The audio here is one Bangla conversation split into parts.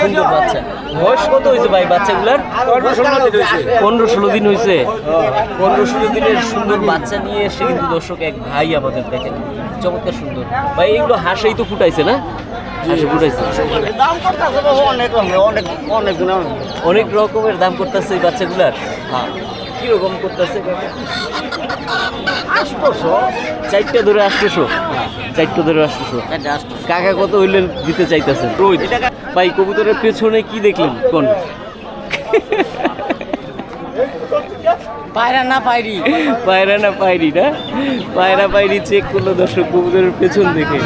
সুন্দর বাচ্চা বয়স কত হয়েছে ভাই বাচ্চাগুলার? পনেরো ষোলো দিন হয়েছে। পনেরো ষোলো দিনের সুন্দর বাচ্চা নিয়ে এসে কিন্তু দর্শক এক ভাই আমাদের দেখেন। চমৎকার সুন্দর। ভাই এগুলো হাসেই তো ফুটাইছে না? অনেক রকমের দাম করতেছে এই বাচ্চাগুলার। হ্যাঁ। কীরকম করতেছে? আসতেছো। চারটা ধরে আসতেছো। চারটা ধরে আসতেছো। কাকা কত হইলে দিতে চাইতেছেন? রোজ ভাই কবুতরের পেছনে কি দেখলেন? কোন? পায়রা না পাইরি পায়রা না পায়রি না? পায়রা পায়রি চেক করল দর্শক কবুতরের পেছন দেখে।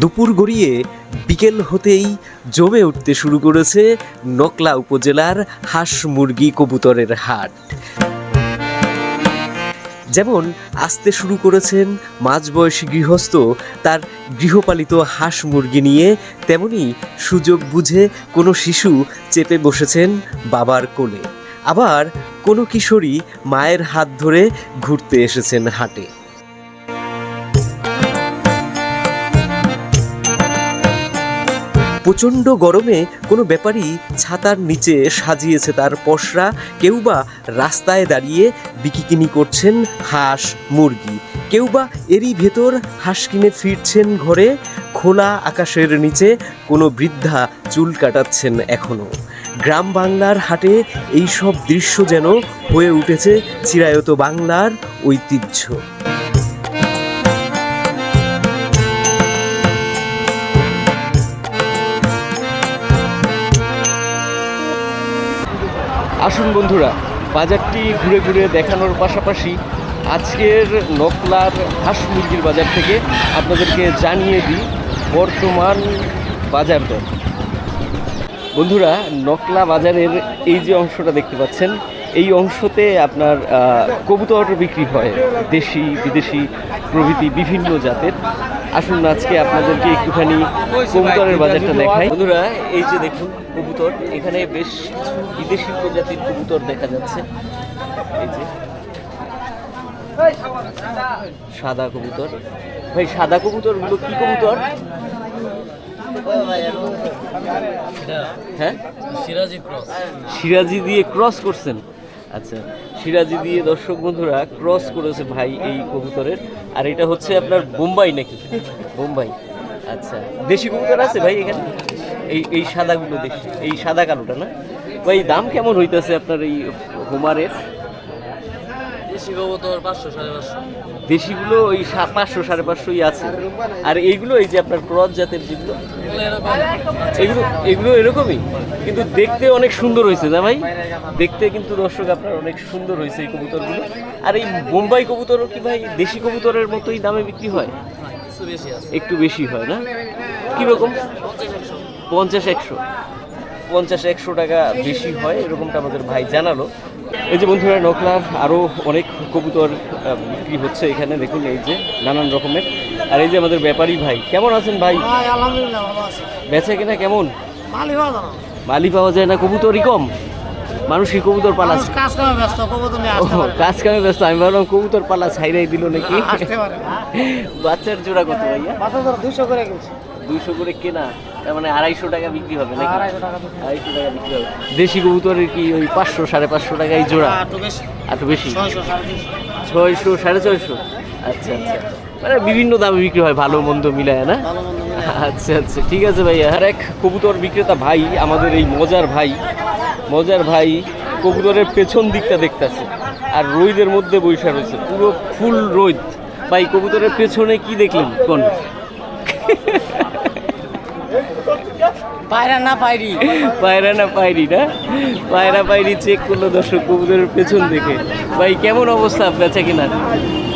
দুপুর গড়িয়ে বিকেল হতেই জমে উঠতে শুরু করেছে নকলা উপজেলার হাঁস মুরগি কবুতরের হাট। যেমন আসতে শুরু করেছেন মাঝবয়সী গৃহস্থ, তার গৃহপালিত হাঁস মুরগি নিয়ে তেমনি সুযোগ বুঝে কোনো শিশু চেপে বসেছেন বাবার কোলে। আবার কোনো কিশোরী মায়ের হাত ধরে ঘুরতে এসেছেন হাটে। প্রচণ্ড গরমে কোনো ব্যাপারই ছাতার নিচে সাজিয়েছে তার পসরা। কেউ বা রাস্তায় দাঁড়িয়ে বিকিকিনি করছেন হাঁস, মুরগি। কেউ বা এরই ভেতর হাঁস কিনে ফিরছেন ঘরে। খোলা আকাশের নিচে কোনো বৃদ্ধা চুল কাটাচ্ছেন এখনও গ্রাম বাংলার হাটে এই সব দৃশ্য যেন হয়ে উঠেছে চিরায়ত বাংলার ঐতিহ্য। আসুন বন্ধুরা, বাজারটি ঘুরে ঘুরে দেখানোর পাশাপাশি আজকের নকলার হাঁস মুরগির বাজার থেকে আপনাদেরকে জানিয়ে দিই বর্তমান বাজার দর। বন্ধুরা, নকলা বাজারের এই যে অংশটা দেখতে পাচ্ছেন, এই অংশতে আপনার কবুতর বিক্রি হয়। দেশি, বিদেশি প্রভৃতি বিভিন্ন জাতের। আসুন আজকে আপনাদেরকে একটুখানি কবুতরের বাজারটা দেখাই। বন্ধুরা এই যে দেখুন কবুতর এখানে বেশ বিদেশি প্রজাতির কবুতর দেখা যাচ্ছে। এই যে। সাদা কবুতর। ভাই সাদা কবুতর কবুতরগুলো কি কবুতর? হ্যাঁ? সিরাজি ক্রস। সিরাজি দিয়ে ক্রস করছেন। আচ্ছা সিরাজি দিয়ে দর্শক বন্ধুরা ক্রস করেছে ভাই এই কবুতরের। আর এটা হচ্ছে আপনার বোম্বাই নাকি? বোম্বাই। আচ্ছা দেশি কবুতর আছে ভাই এখানে? এই এই সাদাগুলো দেখি এই সাদা কালোটা না? ভাই, দাম কেমন হইতেছে আপনার এই হোমারের দেশি কবুতর পাঁচশো, সাড়ে পাঁচশো। দেশিগুলো ওই পাঁচশো, সাড়ে পাঁচশোই আছে। আর এইগুলো এই যে আপনার ক্রস জাতের যেগুলো, এগুলো এগুলো এরকমই। কিন্তু দেখতে অনেক সুন্দর হয়েছে, না ভাই? দেখতে কিন্তু দর্শক আপনার অনেক সুন্দর হয়েছে এই কবুতরগুলো। আর এই বোম্বাই কবুতর কি ভাই দেশি কবুতরের মতোই দামে বিক্রি হয়? একটু বেশি হয়, না? কীরকম? পঞ্চাশ একশো। পঞ্চাশ একশো টাকা বেশি হয়, এরকমটা আমাদের ভাই জানালো। এই যে বন্ধুরা নকলার আরও অনেক কবুতর বিক্রি হচ্ছে এখানে। দেখুন এই যে নানান রকমের। আর এই যে আমাদের ব্যাপারী ভাই কেমন আছেন ভাই? আলহামদুলিল্লাহ ভালো আছে। বেচে কিনা কেমন? মালি পাওয়া যায় না। কবুতরই কম। মানুষ কি কবুতর পালা কাজ কামে ব্যস্ত কবুতর নিয়ে আসতে পারে কাজ কামে ব্যস্ত। আমি ভাবলাম কবুতর পালা ছাইরাই দিল নাকি? আসতে পারে বাচ্চার জোড়া কত ভাইয়া? দুইশো করে কিনছি। দুইশো করে কেনা। তার মানে আড়াইশো টাকা বিক্রি হবে নাকি? আড়াইশো টাকা বিক্রি। আড়াইশো টাকা বিক্রি হবে। দেশি কবুতরের কি ওই পাঁচশো সাড়ে পাঁচশো টাকাই জোড়া? আর একটু বেশি। ছয়শো সাড়ে ছয়শো। আচ্ছা আচ্ছা। মানে বিভিন্ন দামে বিক্রি হয় ভালো মন্দ মিলায় না? আচ্ছা আচ্ছা ঠিক আছে ভাইয়া। আর এক কবুতর বিক্রেতা ভাই আমাদের এই মজার ভাই মজার ভাই কবুতরের পেছন দিকটা দেখতেছে। আর রোদের মধ্যে বৈশা রয়েছে পুরো ফুল রোদ ভাই কবুতরের পেছনে কি দেখলেন? কোন? পায়রা না পায়রা। না পায়রি না? পায়রা পায়রি চেক করল দর্শক কবুতরের পেছন দেখে ভাই কেমন অবস্থা বেচা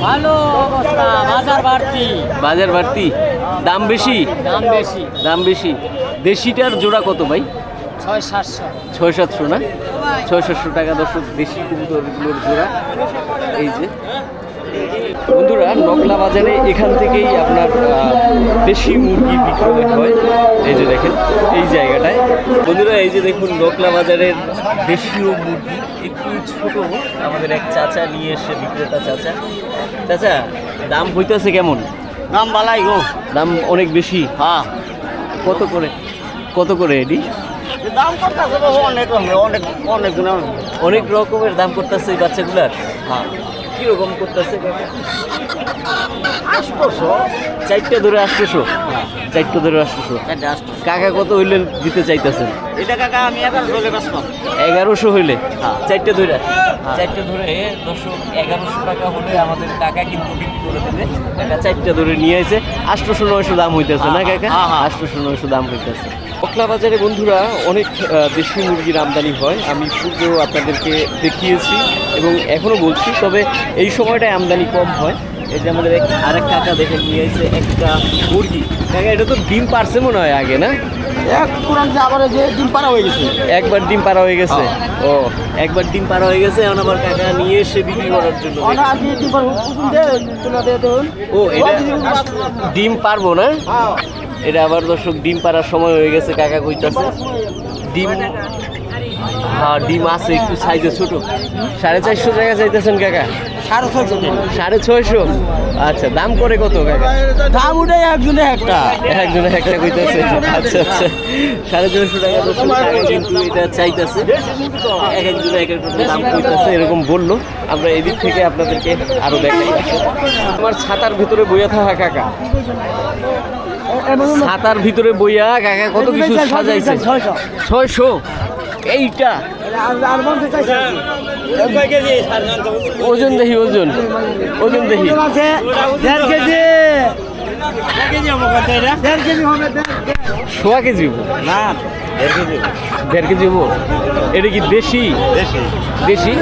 ভালো অবস্থা বাজার বাড়তি। বাজার বাড়তি? দাম বেশি? দাম বেশি। দাম বেশি। দেশিটার জোড়া কত ভাই? ছয় সাতশো। ছয় সাতশো না? ছয় সাতশো টাকা দর্শক দেশি কবুতরগুলোর জোড়া। এই যে। বন্ধুরা নকলা বাজারে এখান থেকেই আপনার দেশি মুরগি বিক্রয় হয়। এই যে দেখেন এই জায়গাটায়। বন্ধুরা এই যে দেখুন নকলা বাজারের দেশীয় মুরগি। একটু ছোট আমাদের এক চাচা নিয়ে এসে বিক্রেতা চাচা। চাচা দাম হইতেছে কেমন? দাম বালাই গো। দাম অনেক বেশি? হ্যাঁ। কত করে? কত করে এডি? দাম করতেছে অনেক অনেক অনেক অনেক রকমের দাম করতেছে এই বাচ্চাগুলার? হ্যাঁ। কীরকম করতেছে? আসতেছো। চারটে ধরে আসতেছো। চারটে ধরে আসতেছো। কাকা কত হইলে দিতে চাইতেছেন? এটা কাকা আমি ব্যস্ত এগারোশো হইলে? হ্যাঁ। চারটে ধরে? চারটে ধরে দশশো এগারোশো টাকা হলে আমাদের কাকা কিন্তু বিক্রি করে দেবে। কাকা চারটে ধরে নিয়ে এসে আটশোশো নয়শো দাম হইতেছে না কাকা? হ্যাঁ, হ্যাঁ। আটশোশো নয়শো দাম হইতেছে। পকলা বাজারে বন্ধুরা অনেক দেশি মুরগির আমদানি হয়। আমি পূর্বেও আপনাদেরকে দেখিয়েছি এবং এখনও বলছি, তবে এই সময়টায় আমদানি কম হয়। এই যে আমাদের আরেক কাকা দেখে নিয়ে এসে একটা মুরগি। কাকা এটা তো ডিম পারছে মনে হয় আগে না? আবার যে ডিম পাড়া হয়ে গেছে। একবার ডিম পারা হয়ে গেছে। ও একবার ডিম পারা হয়ে গেছে এখন আবার কাকা নিয়ে এসে বিক্রি করার জন্য। পাড়া ও এটা ডিম পারব না? হ্যাঁ। এটা আবার দর্শক ডিম পাড়ার সময় হয়ে গেছে কাকা কইতাছে। ডিম হ্যাঁ ডিম আছে একটু সাইজে ছোট। সাড়ে চারশো টাকা চাইতেছেন কাকা। সাড়ে ছয়শো সাড়ে ছয়শো? আচ্ছা দাম করে কত দাম উঠে একজনে একটা। একজনে একটা কইতাছে। আচ্ছা আচ্ছা। সাড়ে ছয়শো টাকা কিন্তু এটা চাইতেছে। এক একজনে এক এক দাম কইতাছে এরকম বলল। আমরা এদিক থেকে আপনাদেরকে আরও দেখাই। আমার ছাতার ভিতরে বইয়া থাকা কাকা। ছাতার ভিতরে বইয়া কাকা কত কিছু সাজাইছে? ছয়শো। ছয়শো? এইটা। ওজন দেখি ওজন। ওজন দেখি। দেড় কেজি। সোয়া কেজি না দেড় কেজি হব। এটা কি দেশি? দেশি।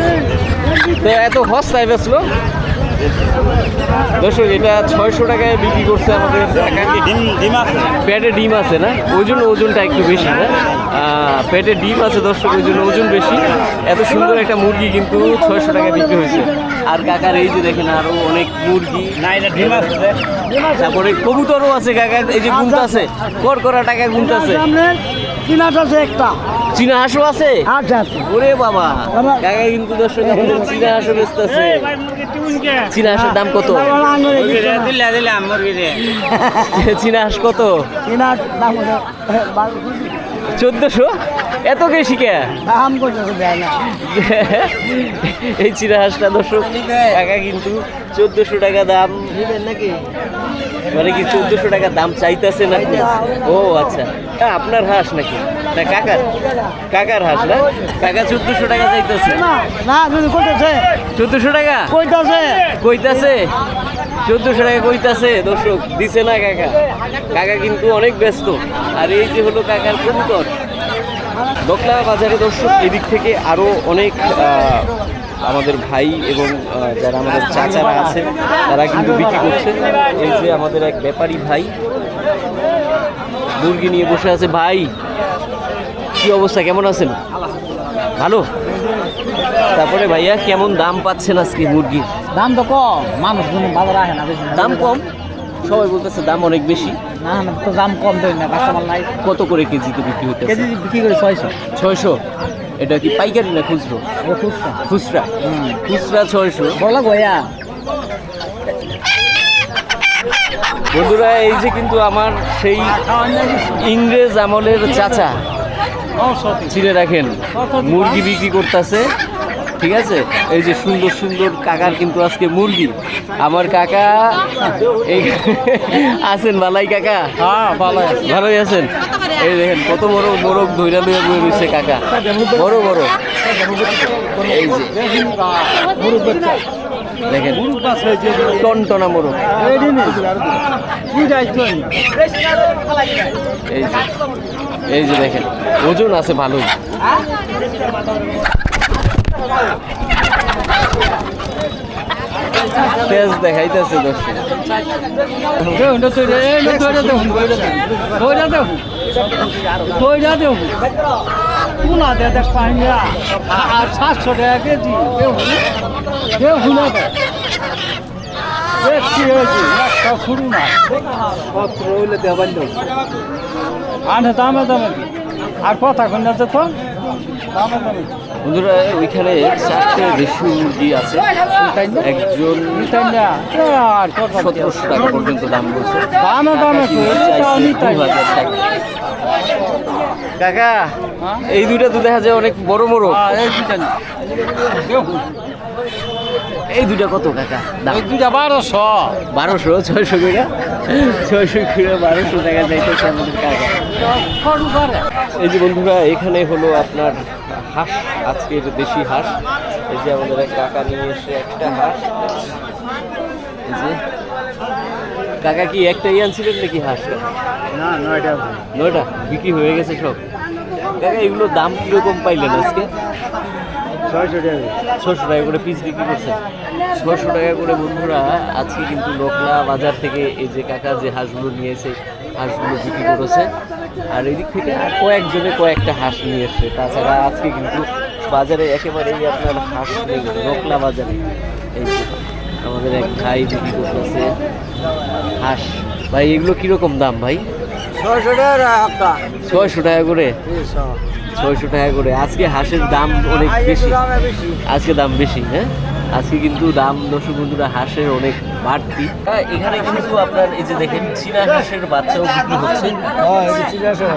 তো এত সস্তায় বেচলো? দর্শক, এটা ছয়শো টাকায় বিক্রি করছে আমাদের। পেটে ডিম আছে না? ওই জন্য ওজনটা একটু বেশি না? পেটে ডিম আছে দর্শক ওই জন্য ওজন বেশি। এত সুন্দর একটা মুরগি কিন্তু ছয়শো টাকায় বিক্রি হয়েছে। আর কাকার এই যে দেখেন, আরও অনেক মুরগি। তারপরে কবুতরও আছে কাকার, এই যে গুমটা আছে কর, করা টাকা গুমটা আছে কিনাট আছে একটা। চীনা হাঁসও আছে। আচ্ছা ওরে বাবা। কাকা কিন্তু দর্শক আমাদের চীনা হাঁসও বেচতেছে। চীনা হাঁসের দাম কত? চীনা হাঁস কত? কিনাট দাম চোদ্দশো? এত বেশি কে দাম দেয় এই চীনা হাঁসটা দর্শক টাকা কিন্তু চোদ্দশো টাকা দাম নাকি? মানে কি চোদ্দশো টাকা দাম চাইতেছে নাকি ও আচ্ছা। হ্যাঁ আপনার হাঁস নাকি? না কাকার? কাকার হাঁস না? কাকা চোদ্দশো টাকা চাইতেছে। না না চোদ্দশো টাকা? কইতাছে। কইতাছে? চোদ্দশো টাকা কইতাছে? দর্শক দিছে না কাকা। কাকা কিন্তু অনেক ব্যস্ত। আর এই যে হলো কাকার কবুতর। দোকলা বাজারে দর্শক এদিক থেকে আরও অনেক আমাদের ভাই এবং যারা আমাদের চাচারা আছে তারা কিন্তু বিক্রি করছে এই যে আমাদের এক ব্যাপারী ভাই মুরগি নিয়ে বসে আছে। ভাই কি অবস্থা? কেমন আছেন? ভালো? তারপরে ভাইয়া কেমন দাম পাচ্ছেন আজকে মুরগির? দাম তো কম। মানুষ বাজার আসে না বেশি দাম কম? সবাই বলতেছে দাম অনেক বেশি। না না তো দাম কম দেয় না কাস্টমার নাই। কত করে কেজিতে বিক্রি হতে কেজি বিক্রি করে ছয়শো। ছয়শো? এটা কি পাইকারি না খুচরো? খুচরা। খুচরা। ছয়শো। বলা গয়া। বন্ধুরা এই যে কিন্তু আমার সেই ইংরেজ আমলের চাচা চিনে রাখেন মুরগি বিক্রি করতেছে ঠিক আছে? এই যে সুন্দর সুন্দর কাকার কিন্তু আজকে মুরগি। আমার কাকা এই আছেন বালাই কাকা? হ্যাঁ ভালো ভালোই আছেন? এই দেখেন, কত বড় মোরগ ধৈরা ধৈরা বয়ে রয়েছে কাকা। বড় বড়। এই যে। দেখেন টন টনা মোরগ। এই যে এই যে দেখেন, ওজন আছে ভালোই। তেজ দেখাইতেছে দর্শক। সাতশো টাকা কেজি। বেশি হয়েছে? একটা শুরু না। পত্র হইলে দেবান দেব আনে দামে দামে। কি আর কথা যাচ্ছে তো দামে দামে কি? বন্ধুরা ওইখানে চারটে দেশি মুরগি আছে। একজন সতেরোশো টাকা পর্যন্ত দাম বলছে। কাকা হ্যাঁ? এই দুইটা তো দেখা যায় অনেক বড় বড়। এই। দেখুন, এই দুইটা কত কাকা? এই দুটা বারোশো। বারোশো ছয়শো করে? ছয়শো করে বারোশো টাকা যাইতেছে আমাদের কাকা। এই যে বন্ধুরা এখানে হলো আপনার হাঁস আজকের দেশি হাঁস। এই যে আমাদের এক কাকা নিয়ে এসে একটা হাঁস। এই যে। কাকা কি একটাই আনছিলেন নাকি হাঁস? না নয়টা। নয়টা? বিক্রি হয়ে গেছে সব। কাকা এগুলোর দাম কীরকম পাইলেন আজকে? ছয়শো টাকা। ছশো টাকা করে পিস বিক্রি করছেন। ছশো টাকা করে বন্ধুরা আজকে কিন্তু লোকলা বাজার থেকে এই যে কাকা যে হাঁসগুলো নিয়েছে হাঁসগুলো বিক্রি করেছে। আর এদিক থেকে আর কয়েকজনে কয়েকটা হাঁস নিয়ে এসছে। তাছাড়া আজকে কিন্তু বাজারে একেবারেই আপনার হাঁস নেই লোকলা বাজারে। এই আমাদের এক ভাই বিক্রি করতেছে হাঁস। ভাই এগুলো কীরকম দাম ভাই? ছয়শো টাকা ছয়শো টাকা করে? ছয়শো। টাকা করে। আজকে হাঁসের দাম অনেক বেশি। আজকে দাম বেশি হ্যাঁ? আজকে কিন্তু দাম দর্শক বন্ধুরা হাঁসের অনেক বাড়তি। হ্যাঁ, এখানে কিন্তু আপনার এই যে দেখেন চীনা হাঁসের বাচ্চাও বিক্রি হচ্ছে।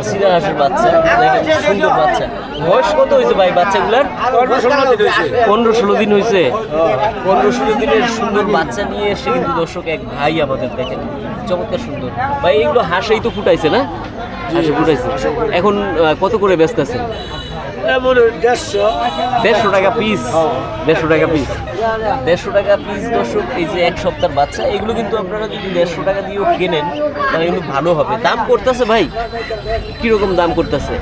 চীনা হাঁসের বাচ্চা। দেখেন সুন্দর বাচ্চা। বয়স কত হয়েছে ভাই বাচ্চাগুলার? পনেরো ষোলো দিন হয়েছে। পনেরো ষোলো দিনের সুন্দর বাচ্চা নিয়ে এসে কিন্তু দর্শক এক ভাই আমাদের দেখেন চমৎকার সুন্দর। ভাই এগুলো হাঁসেই তো ফুটাইছে না? হাঁসে ফুটাইছে। এখন কত করে ব্যস্ত আছেন? দেড়শো। টাকা পিস দেড়শো টাকা পিস দেড়শো টাকা পিস দর্শক এই যে এক সপ্তাহের বাচ্চা এগুলো কিন্তু আপনারা যদি দেড়শো টাকা দিয়েও কেনেন তাহলে এগুলো ভালো হবে। দাম করতেছে ভাই? কীরকম দাম করতেছে?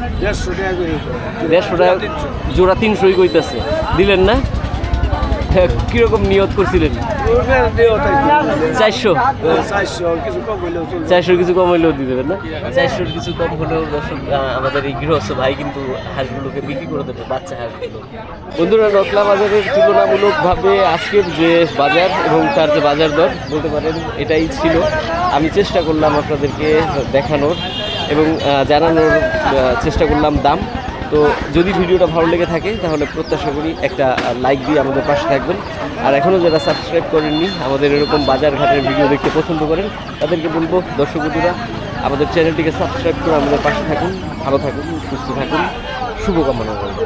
দেড়শো টাকা জোড়া তিনশোই কইতেছে। দিলেন না? হ্যাঁ, কীরকম নিয়ত করছিলেন? চারশো? চারশোর কিছু কম হইলেও দিয়ে দেবেন না? চারশোর কিছু কম হলেও দর্শক আমাদের এই গৃহস্থ ভাই কিন্তু হাঁসগুলোকে বিক্রি করে দেবে বাচ্চা হাঁসগুলো। বন্ধুরা নকলা বাজারের তুলনামূলকভাবে আজকের যে বাজার এবং তার যে বাজার দর বলতে পারেন এটাই ছিল। আমি চেষ্টা করলাম আপনাদেরকে দেখানোর এবং জানানোর চেষ্টা করলাম দাম। তো যদি ভিডিওটা ভালো লেগে থাকে, তাহলে প্রত্যাশা করি একটা লাইক দিয়ে আমাদের পাশে থাকবেন। আর এখনও যারা সাবস্ক্রাইব করেননি, আমাদের এরকম বাজার ঘাটের ভিডিও দেখতে পছন্দ করেন, তাদেরকে বলব, দর্শক বন্ধুরা, আমাদের চ্যানেলটিকে সাবস্ক্রাইব করে আমাদের পাশে থাকুন, ভালো থাকুন, সুস্থ থাকুন, শুভকামনা করব